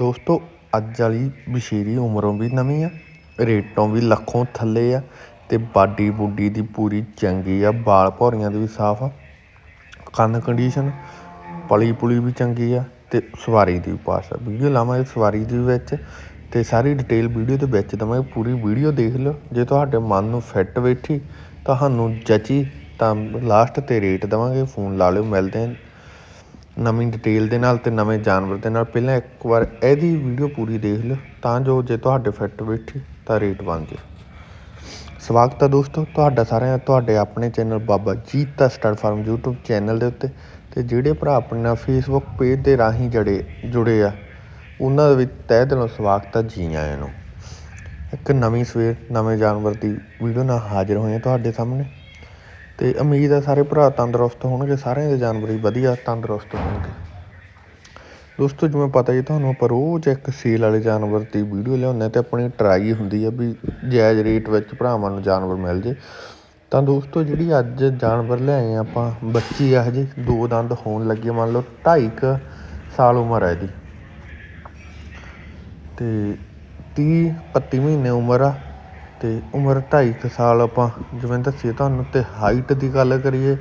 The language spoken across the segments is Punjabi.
ਦੋਸਤੋ, ਅੱਜ ਵਾਲੀ ਬਸ਼ੀਰੀ ਉਮਰੋਂ ਵੀ ਨਵੀਂ ਆ, ਰੇਟੋਂ ਵੀ ਲੱਖੋਂ ਥੱਲੇ ਆ ਤੇ ਬਾਡੀ ਬੁੱਡੀ ਦੀ ਪੂਰੀ ਚੰਗੀ ਆ, ਵਾਲ ਭੌਰੀਆਂ ਦੇ ਵੀ ਸਾਫ਼ ਆ। ਕੰਨ ਕੰਡੀਸ਼ਨ ਪਲੀ ਪੁਲੀ ਵੀ ਚੰਗੀ ਆ ਤੇ ਸਵਾਰੀ ਦੀ ਵੀ ਪਾਸ ਆ। ਵੀਡੀਓ ਲਾਵਾਂਗੇ ਸਵਾਰੀ ਦੇ ਵਿੱਚ ਤੇ ਸਾਰੀ ਡਿਟੇਲ ਵੀਡੀਓ ਦੇ ਵਿੱਚ ਦਵਾਂਗੇ ਪੂਰੀ ਵੀਡੀਓ ਦੇਖ ਲਓ। ਜੇ ਤੁਹਾਡੇ ਮਨ ਨੂੰ ਫਿੱਟ ਬੈਠੀ, ਤੁਹਾਨੂੰ ਜਚੀ, ਤਾਂ ਲਾਸਟ ਤੇ ਰੇਟ ਦਵਾਂਗੇ, ਫੋਨ ਲਾ ਲਿਓ, ਮਿਲਦੇ ਹਾਂ ਨਵੀਂ ਡਿਟੇਲ ਦੇ ਨਾਲ ਅਤੇ ਨਵੇਂ ਜਾਨਵਰ ਦੇ ਨਾਲ। ਪਹਿਲਾਂ ਇੱਕ ਵਾਰ ਇਹਦੀ ਵੀਡੀਓ ਪੂਰੀ ਦੇਖ ਲਿਓ, ਤਾਂ ਜੋ ਜੇ ਤੁਹਾਡੇ ਫਿੱਟ ਬੈਠੀ, ਤਾਂ ਰੇਟ ਬਣ ਜੇ। ਸਵਾਗਤ ਹੈ ਦੋਸਤੋ, ਤੁਹਾਡਾ ਸਾਰਿਆਂ ਦਾ, ਤੁਹਾਡੇ ਆਪਣੇ ਚੈਨਲ ਬਾਬਾ ਜੀਤ ਦਾ ਸਟਾਰ ਫਾਰਮ YouTube ਚੈਨਲ ਦੇ ਉੱਤੇ। ਤੇ ਜਿਹੜੇ ਭਰਾ ਆਪਣੇ ਨਾਲ Facebook ਪੇਜ ਦੇ ਰਾਹੀਂ ਜੜੇ, ਜੁੜੇ ਆ, ਉਹਨਾਂ ਦੇ ਵਿੱਚ ਤਹਿ ਦਿਲੋਂ ਸਵਾਗਤ ਹੈ ਜੀ ਆਇਆਂ ਨੂੰ। ਇੱਕ ਨਵੀਂ ਸਵੇਰ, ਨਵੇਂ ਜਾਨਵਰ ਦੀ ਵੀਡੀਓ ਨਾਲ ਹਾਜ਼ਰ ਹੋਏ ਹਾਂ ਤੁਹਾਡੇ ਸਾਹਮਣੇ। ਅਤੇ ਉਮੀਦ ਹੈ ਸਾਰੇ ਭਰਾ ਤੰਦਰੁਸਤ ਹੋਣਗੇ, ਸਾਰਿਆਂ ਦੇ ਜਾਨਵਰ ਹੀ ਵਧੀਆ ਤੰਦਰੁਸਤ ਹੋਣਗੇ। ਦੋਸਤੋ, ਜਿਵੇਂ ਪਤਾ ਹੀ ਤੁਹਾਨੂੰ ਆਪਾਂ ਰੋਜ਼ ਇੱਕ ਸੇਲ ਵਾਲੇ ਜਾਨਵਰ ਦੀ ਵੀਡੀਓ ਲਿਆਉਂਦੇ ਹਾਂ ਤੇ ਆਪਣੀ ਟਰਾਈ ਹੁੰਦੀ ਆ ਵੀ ਜਾਇਜ਼ ਰੇਟ ਵਿੱਚ ਭਰਾਵਾਂ ਨੂੰ ਜਾਨਵਰ ਮਿਲ ਜੇ। ਤਾਂ ਦੋਸਤੋ, ਜਿਹੜੀ ਅੱਜ ਜਾਨਵਰ ਲਿਆਏ ਹਾਂ ਆਪਾਂ, ਬੱਚੀ ਆ ਹਜੇ, ਦੋ ਦੰਦ ਹੋਣ ਲੱਗੇ ਮੰਨ ਲਓ 2.5 ਸਾਲ ਉਮਰ ਹੈ ਇਹਦੀ। ਤੇ 30 32 ਮਹੀਨੇ ਉਮਰ ਆ ਅਤੇ ਉਮਰ 2.5 ਸਾਲ ਆਪਾਂ ਜਿਵੇਂ ਦੱਸੀਏ ਤੁਹਾਨੂੰ ਅਤੇ ਹਾਈਟ ਦੀ ਗੱਲ ਕਰੀਏ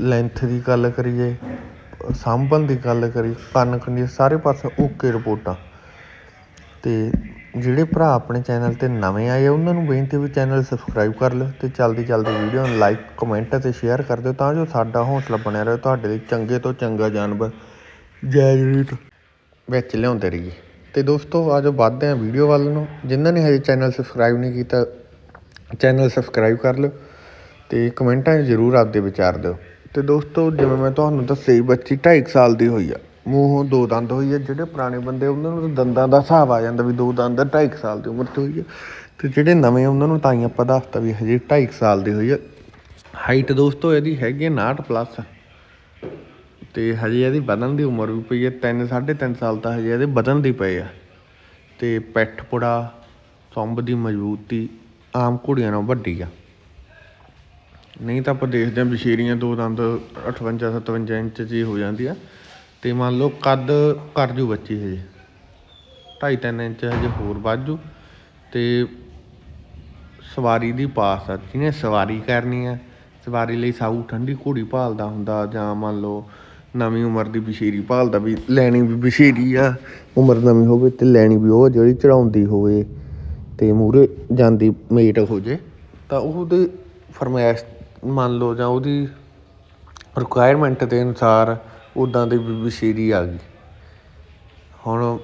ਲੈਂਥ ਦੀ ਗੱਲ ਕਰੀਏ ਸਾਂਭਣ ਦੀ ਗੱਲ ਕਰੀਏ ਕੰਨ ਕੰਨੀ ਸਾਰੇ ਪਾਸੇ ਓਕੇ ਰਿਪੋਰਟਾਂ। ਅਤੇ ਜਿਹੜੇ ਭਰਾ ਆਪਣੇ ਚੈਨਲ ਤੇ ਨਵੇਂ ਆਏ ਆ, ਉਹਨਾਂ ਨੂੰ ਬੇਨਤੀ ਵੀ ਚੈਨਲ ਸਬਸਕ੍ਰਾਈਬ ਕਰ ਲਿਓ ਅਤੇ ਜਲਦੀ ਜਲਦੀ ਵੀਡੀਓ ਨੂੰ ਲਾਈਕ ਕਮੈਂਟ ਅਤੇ ਸ਼ੇਅਰ ਕਰ ਦਿਓ ਤਾਂ ਜੋ ਸਾਡਾ ਹੌਸਲਾ ਬਣਿਆ ਰਹੇ ਤੁਹਾਡੇ ਲਈ ਚੰਗੇ ਤੋਂ ਚੰਗਾ ਜਾਨਵਰ। ਜਾਇਜ਼ ਰੇਟ ਵਿੱਚ ਲਿਆਉਂਦੇ ਰਹੀਏ। ਤੇ ਦੋਸਤੋ ਆਜੋ ਵੱਧਦੇ ਹਾਂ ਵੀਡੀਓ ਵੱਲ ਨੂੰ। ਜਿਨ੍ਹਾਂ ਨੇ ਹਜੇ ਚੈਨਲ ਸਬਸਕ੍ਰਾਈਬ ਨਹੀਂ ਕੀਤਾ ਚੈਨਲ ਸਬਸਕ੍ਰਾਈਬ ਕਰ ਲਿਓ ਤੇ ਕਮੈਂਟਾਂ 'ਚ ਜ਼ਰੂਰ ਆਪਦੇ ਵਿਚਾਰ ਦਿਓ। ਤੇ ਦੋਸਤੋ, ਜਿਵੇਂ ਮੈਂ ਤੁਹਾਨੂੰ ਦੱਸਿਆ ਹੀ ਬੱਚੀ 2.5 ਸਾਲ ਦੀ ਹੋਈ ਆ। ਮੂੰਹੋਂ ਦੋ ਦੰਦ ਹੋਈ ਆ। ਜਿਹੜੇ ਪੁਰਾਣੇ ਬੰਦੇ, ਉਹਨਾਂ ਨੂੰ ਦੰਦਾਂ ਦਾ ਹਿਸਾਬ ਆ ਜਾਂਦਾ ਵੀ ਦੋ ਦੰਦ 2.5 ਸਾਲ ਦੀ ਉਮਰ 'ਚ ਹੋਈ ਆ। ਤੇ ਜਿਹੜੇ ਨਵੇਂ ਉਹਨਾਂ ਨੂੰ ਤਾਂ ਹੀ ਆਪਾਂ ਦੱਸਤਾ ਵੀ ਹਜੇ 2.5 ਸਾਲ ਦੀ ਹੋਈ ਆ। ਹਾਈਟ ਦੋਸਤੋ, ਇਹਦੀ ਹੈਗੀ ਆ 59 ਪਲੱਸ ਤੇ ਹਜੇ ਇਹਦੀ ਵਧਣ ਦੀ ਉਮਰ ਵੀ ਪਈ ਹੈ 3 3.5 ਸਾਲ ਤਾਂ ਹਜੇ ਇਹਦੇ ਵਧਣ ਦੀ ਪਏ ਆ। ਤੇ ਪਿੱਠ ਪੁੜਾ ਸੰਭ ਦੀ ਮਜ਼ਬੂਤੀ ਆਮ ਘੋੜੀਆਂ ਨਾਲੋਂ ਵੱਡੀ ਆ। ਨਹੀਂ ਤਾਂ ਆਪਾਂ ਦੇਖਦੇ ਹਾਂ ਬਸ਼ੀਰੀਆਂ ਦੋ ਦੰਦ 58 57 ਇੰਚ ਜੀ ਹੋ ਜਾਂਦੀ ਆ ਤੇ ਮੰਨ ਲਓ ਕੱਦ ਕਰ ਜੂ ਬੱਚੀ ਹਜੇ। 2.5 3 ਇੰਚ ਹਜੇ ਹੋਰ ਵੱਧ ਜੂ। ਤੇ ਸਵਾਰੀ ਦੀ ਪਾਸ ਆ, ਜਿਹਨੇ ਸਵਾਰੀ ਕਰਨੀ ਆ, ਸਵਾਰੀ ਲਈ ਸਾਊ ਠੰਡੀ ਘੋੜੀ ਭਾਲਦਾ ਹੁੰਦਾ ਜਾਂ ਮੰਨ ਲਓ ਨਵੀਂ ਉਮਰ ਦੀ ਬਸ਼ੀਰੀ ਭਾਲਦਾ ਵੀ ਲੈਣੀ ਵੀ ਬਸ਼ੀਰੀ ਆ। ਉਮਰ ਨਵੀਂ ਹੋਵੇ ਤੇ ਲੈਣੀ ਵੀ ਉਹ ਜਿਹੜੀ ਚੜਾਉਂਦੀ ਹੋਵੇ ਤੇ ਮੂਰੇ ਜਾਂਦੀ ਮੇਟ ਹੋ ਜੇ ਤਾਂ ਉਹਦੇ ਫਰਮਾਇਸ਼ ਮੰਨ ਲਓ ਜਾਂ ਉਹਦੀ ਰਿਕੁਆਇਰਮੈਂਟ ਦੇ ਅਨੁਸਾਰ ਉਦਾਂ ਦੀ ਵੀ ਬਸ਼ੀਰੀ ਆ ਗਈ। ਹੁਣ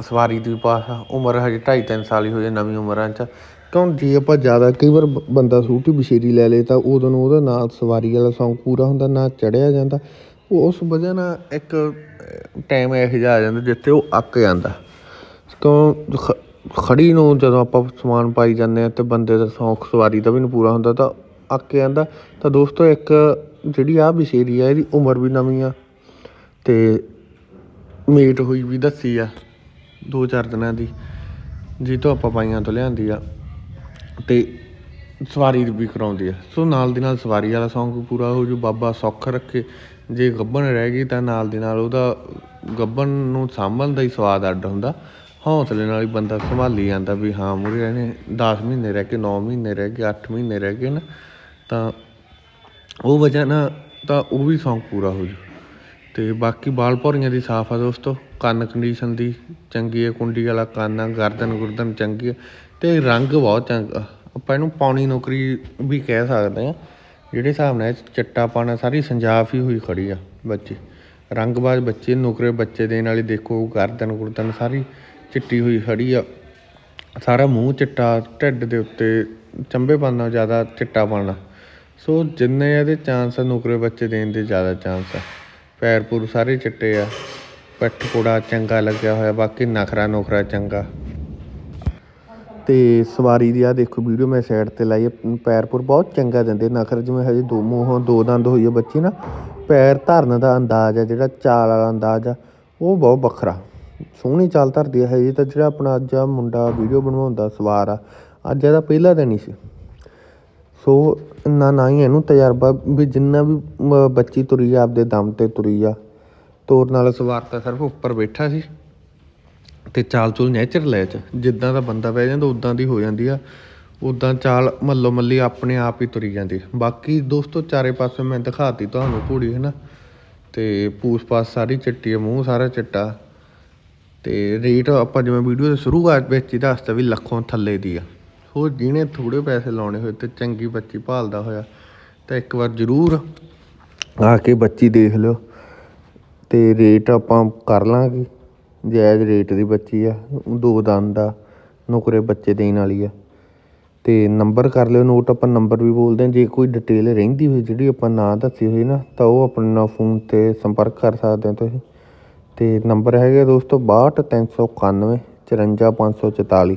ਸਵਾਰੀ ਦੀ ਪਾਸ ਆ, ਉਮਰ ਹਜੇ ਢਾਈ ਤਿੰਨ ਸਾਲ ਹੀ ਹੋਈ ਹੈ ਨਵੀਂ ਉਮਰਾਂ 'ਚ। ਕਿਉਂ ਜੇ ਆਪਾਂ ਜ਼ਿਆਦਾ ਕਈ ਵਾਰ ਬ- ਬੰਦਾ ਛੋਟੀ ਬਸ਼ੀਰੀ ਲੈ ਲੇ ਤਾਂ ਉਦੋਂ ਨੂੰ ਉਹਦਾ ਨਾ ਸਵਾਰੀ ਵਾਲਾ ਸੌਂਗ ਪੂਰਾ ਹੁੰਦਾ ਨਾ ਚੜਿਆ ਜਾਂਦਾ। ਉਸ ਵਜ੍ਹਾ ਨਾਲ ਇੱਕ ਟਾਈਮ ਇਹੋ ਜਿਹਾ ਆ ਜਾਂਦਾ ਜਿੱਥੇ ਉਹ ਅੱਕ ਜਾਂਦਾ। ਕਿਉਂ ਖ- ਖੜੀ ਨੂੰ ਜਦੋਂ ਆਪਾਂ ਸਮਾਨ ਪਾਈ ਜਾਂਦੇ ਹਾਂ ਤੇ ਬੰਦੇ ਦਾ ਸ਼ੌਂਕ ਸਵਾਰੀ ਦਾ ਵੀ ਨਹੀਂ ਪੂਰਾ ਹੁੰਦਾ ਤਾਂ ਅੱਕ ਜਾਂਦਾ। ਤਾਂ ਦੋਸਤੋ ਇੱਕ ਜਿਹੜੀ ਆਹ ਬਸ਼ੇਰੀ ਆ, ਇਹਦੀ ਉਮਰ ਵੀ ਨਵੀਂ ਆ ਅਤੇ ਮੀਟ ਹੋਈ ਵੀ ਦੱਸੀ ਆ ਦੋ ਚਾਰ ਦਿਨਾਂ ਦੀ ਜੀ ਤੋਂ ਆਪਾਂ ਪਾਈਆਂ ਤੋਂ ਲਿਆਂਦੀ ਆ ਅਤੇ ਸਵਾਰੀ ਵੀ ਕਰਾਉਂਦੀ ਆ। ਸੋ ਨਾਲ ਦੀ ਨਾਲ ਸਵਾਰੀ ਵਾਲਾ ਸੌਂਗ ਪੂਰਾ ਹੋ ਜੂ, ਬਾਬਾ ਸੌਖ ਰੱਖੇ ਜੇ ਗੱਭਣ ਰਹਿ ਗਈ ਤਾਂ ਨਾਲ ਦੀ ਨਾਲ ਉਹਦਾ ਗੱਬਣ ਨੂੰ ਸਾਂਭਣ ਦਾ ਹੀ ਸਵਾਦ ਅੱਡ ਹੁੰਦਾ। ਹੌਸਲੇ ਨਾਲ ਹੀ ਬੰਦਾ ਸੰਭਾਲੀ ਜਾਂਦਾ ਵੀ ਹਾਂ ਮੁਰੇ ਰਹਿਣੇ 10 ਮਹੀਨੇ ਰਹਿ ਕੇ 9 ਮਹੀਨੇ ਰਹਿ ਗਏ 8 ਮਹੀਨੇ ਰਹਿ ਗਏ ਨਾ, ਤਾਂ ਉਹ ਵਜ੍ਹਾ ਨਾਲ ਤਾਂ ਉਹ ਵੀ ਸੌਂਗ ਪੂਰਾ ਹੋ ਜੂ। ਤੇ ਬਾਕੀ ਬਾਲ ਭੌਰੀਆਂ ਦੀ ਸਾਫ਼ ਆ ਦੋਸਤੋ, ਕੰਨ ਕੰਡੀਸ਼ਨ ਦੀ ਚੰਗੀ ਹੈ ਕੁੰਡੀ ਵਾਲਾ ਕੰਨ ਆ, ਗਰਦਨ ਗੁਰਦਨ ਚੰਗੀ ਹੈ ਤੇ ਰੰਗ ਬਹੁਤ ਚੰਗਾ। ਆਪਾਂ ਇਹਨੂੰ ਪੌਣੀ ਨੌਕਰੀ ਵੀ ਕਹਿ ਸਕਦੇ ਆ ਜਿਹੜੇ ਹਿਸਾਬ ਨਾਲ ਇਹ ਚਿੱਟਾ ਪਾਣਾ ਸਾਰੀ ਸੰਜਾਫ ਹੀ ਹੋਈ ਖੜੀ ਆ ਬੱਚੇ। ਰੰਗਬਾਜ਼ ਬੱਚੇ, ਨੌਕਰੇ ਬੱਚੇ ਦੇਣ ਵਾਲੀ ਦੇਖੋ ਗਰਦਨ ਗੁਰਦਨ ਸਾਰੀ ਚਿੱਟੀ ਹੋਈ ਖੜੀ ਆ। ਸਾਰਾ ਮੂੰਹ ਚਿੱਟਾ, ਢਿੱਡ ਦੇ ਉੱਤੇ ਚੰਬੇ ਨਾਲੋਂ ਜ਼ਿਆਦਾ ਚਿੱਟਾ ਪਾਣਾ ਸੋ ਜਿੰਨੇ ਇਹਦੇ ਚਾਂਸ ਆ, ਨੌਕਰੇ ਬੱਚੇ ਦੇਣ ਦੇ ਜ਼ਿਆਦਾ ਚਾਂਸ ਆ। ਪੈਰ ਪੂਰ ਸਾਰੇ ਚਿੱਟੇ ਆ। ਪਿੱਠ ਪੂੜਾ ਚੰਗਾ ਲੱਗਿਆ ਹੋਇਆ, ਬਾਕੀ ਨਖਰਾ ਨੁਖਰਾ ਚੰਗਾ। ਤੇ ਸਵਾਰੀ ਦੀ ਆ ਦੇਖੋ ਵੀਡੀਓ ਮੈਂ ਸਾਈਡ ਤੇ ਲਾਈ ਹੈ ਪੈਰ ਪੂਰ ਬਹੁਤ ਚੰਗਾ ਦਿੰਦੇ ਨਖਰ ਜਿਵੇਂ ਹਜੇ ਦੋ ਮੂੰਹੋਂ ਦੋ ਦੰਦ ਹੋਈ ਆ ਬੱਚੀ ਨਾ, ਪੈਰ ਧਰਨ ਦਾ ਅੰਦਾਜ਼ ਆ, ਜਿਹੜਾ ਚਾਲ ਵਾਲਾ ਅੰਦਾਜ਼ ਆ, ਉਹ ਬਹੁਤ ਵੱਖਰਾ। ਸੋਹਣੀ ਚਾਲ ਧਰਦੀ ਆ, ਹਜੇ ਤਾਂ ਜਿਹੜਾ ਆਪਣਾ ਅੱਜ ਆ ਮੁੰਡਾ ਵੀਡੀਓ ਬਣਵਾਉਂਦਾ ਸਵਾਰ ਆ, ਅੱਜ ਇਹਦਾ ਪਹਿਲਾ ਦਿਨ ਹੀ ਸੀ। ਸੋ ਇੰਨਾ ਨਾ ਹੀ ਇਹਨੂੰ ਤਜਰਬਾ ਵੀ ਜਿੰਨਾ ਵੀ ਬੱਚੀ ਤੁਰੀ ਆ, ਆਪਦੇ ਦਮ ਤੇ ਤੁਰੀ ਆ ਤੋਰ ਨਾਲ ਸਵਾਰ ਤਾਂ ਸਿਰਫ ਉੱਪਰ ਬੈਠਾ ਸੀ। ਤੇ ਚਾਲ ਚੁਲ ਨੇਚਰਲ ਹੈ ਚ। ਜਿੱਦਾਂ ਦਾ ਬੰਦਾ ਬਹਿ ਜਾਂਦਾ, ਉਦਾਂ ਦੀ ਹੋ ਜਾਂਦੀ ਆ। ਉਦਾਂ ਚਾਲ ਮੱਲੋ ਮੱਲੀ ਆਪਣੇ ਆਪ ਹੀ ਤੁਰੀ ਜਾਂਦੀ। ਬਾਕੀ ਦੋਸਤੋ, ਚਾਰੇ ਪਾਸੇ ਮੈਂ ਦਿਖਾਤੀ ਤੁਹਾਨੂੰ ਘੋੜੀ ਹੈ ਨਾ ਤੇ ਪੂਸ ਪਾਸ ਸਾਰੀ ਚਿੱਟੀ ਹੈ ਮੂੰਹ ਸਾਰਾ ਚਿੱਟਾ। ਤੇ ਰੇਟ ਆਪਾਂ ਜਿਵੇਂ ਵੀਡੀਓ ਦੇ ਸ਼ੁਰੂਆਤ ਵਿੱਚ ਹੀ ਦੱਸਤਾ ਵੀ ਲੱਖੋਂ ਥੱਲੇ ਦੀ ਆ। ਹੋਰ ਜਿਹਨੇ ਥੋੜੇ ਪੈਸੇ ਲਾਉਣੇ ਹੋਏ ਤੇ ਚੰਗੀ ਬੱਚੀ ਭਾਲਦਾ ਹੋਇਆ, ਤਾਂ ਇੱਕ ਵਾਰ ਜ਼ਰੂਰ ਆ ਕੇ ਬੱਚੀ ਦੇਖ ਲਿਓ। ਤੇ ਰੇਟ ਆਪਾਂ ਕਰ ਲਾਂਗੇ। ਜਾਇਜ਼ ਰੇਟ ਦੀ ਬੱਚੀ ਆ, ਦੋ ਦੰਦ ਦਾ ਨੁਕਰੇ ਬੱਚੇ ਦੇਣ ਵਾਲੀ ਆ। ਅਤੇ ਨੰਬਰ ਕਰ ਲਿਓ ਨੋਟ ਆਪਾਂ ਨੰਬਰ ਵੀ ਬੋਲਦੇ ਹਾਂ। ਜੇ ਕੋਈ ਡਿਟੇਲ ਰਹਿੰਦੀ ਹੋਈ, ਜਿਹੜੀ ਆਪਾਂ ਨਾ ਦੱਸੀ ਹੋਈ ਨਾ, ਤਾਂ ਉਹ ਆਪਣੇ ਨਾਲ ਫੋਨ ਤੇ ਸੰਪਰਕ ਕਰ ਸਕਦੇ ਹੋ ਤੁਸੀਂ। ਅਤੇ ਨੰਬਰ ਹੈਗਾ ਦੋਸਤੋ, ਬਾਹਠ ਤਿੰਨ ਸੌ ਇਕਾਨਵੇਂ, ਚੁਰੰਜਾ ਪੰਜ ਸੌ ਚੁਤਾਲੀ,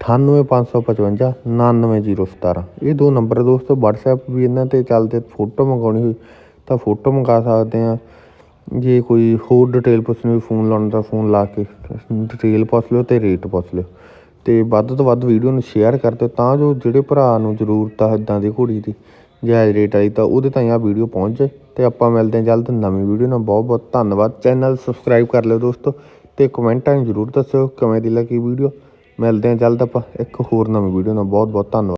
ਅਠਾਨਵੇਂ ਪੰਜ ਸੌ ਪਚਵੰਜਾ ਉਣਾਨਵੇਂ ਜ਼ੀਰੋ ਸਤਾਰ੍ਹਾਂ ਇਹ ਦੋ ਨੰਬਰ ਦੋਸਤੋ ਵਟਸਐਪ ਵੀ ਇਹਨਾਂ ਤੇ ਚੱਲਦੇ ਫੋਟੋ ਮੰਗਾਉਣੀ ਹੋਈ, ਤਾਂ ਫੋਟੋ ਮੰਗਾ ਸਕਦੇ ਹਾਂ। ਜੇ ਕੋਈ ਹੋਰ ਡਿਟੇਲ ਪੁੱਛਣੀ ਹੋਈ ਫੋਨ ਲਾਉਣ ਦਾ ਫੋਨ ਲਾ ਕੇ ਡਿਟੇਲ ਪੁੱਛ ਲਿਓ ਅਤੇ ਰੇਟ ਪੁੱਛ ਲਿਓ। ਅਤੇ ਵੱਧ ਤੋਂ ਵੱਧ ਵੀਡੀਓ ਨੂੰ ਸ਼ੇਅਰ ਕਰ ਦਿਓ ਤਾਂ ਜੋ ਜਿਹੜੇ ਭਰਾ ਨੂੰ ਜ਼ਰੂਰਤ ਆ ਇੱਦਾਂ ਦੀ ਘੋੜੀ ਦੀ, ਜਾਇਜ਼ ਰੇਟ ਵਾਲੀ, ਤਾਂ ਉਹਦੇ ਤਾਈਂ ਆਹ ਵੀਡੀਓ ਪਹੁੰਚ ਜਾਏ। ਅਤੇ ਆਪਾਂ ਮਿਲਦੇ ਹਾਂ ਜਲਦ ਨਵੀਂ ਵੀਡੀਓ ਨਾਲ। ਬਹੁਤ ਬਹੁਤ ਧੰਨਵਾਦ। ਚੈਨਲ ਸਬਸਕ੍ਰਾਈਬ ਕਰ ਲਿਓ ਦੋਸਤੋ ਅਤੇ ਕਮੈਂਟਾਂ 'ਚ ਜ਼ਰੂਰ ਦੱਸਿਓ ਕਿਵੇਂ ਦੀ ਲੱਗੀ ਵੀਡੀਓ ਮਿਲਦੇ ਹਾਂ ਜਲਦ ਆਪਾਂ ਇੱਕ ਹੋਰ ਨਵੀਂ ਵੀਡੀਓ ਨਾਲ। ਬਹੁਤ ਬਹੁਤ ਧੰਨਵਾਦ।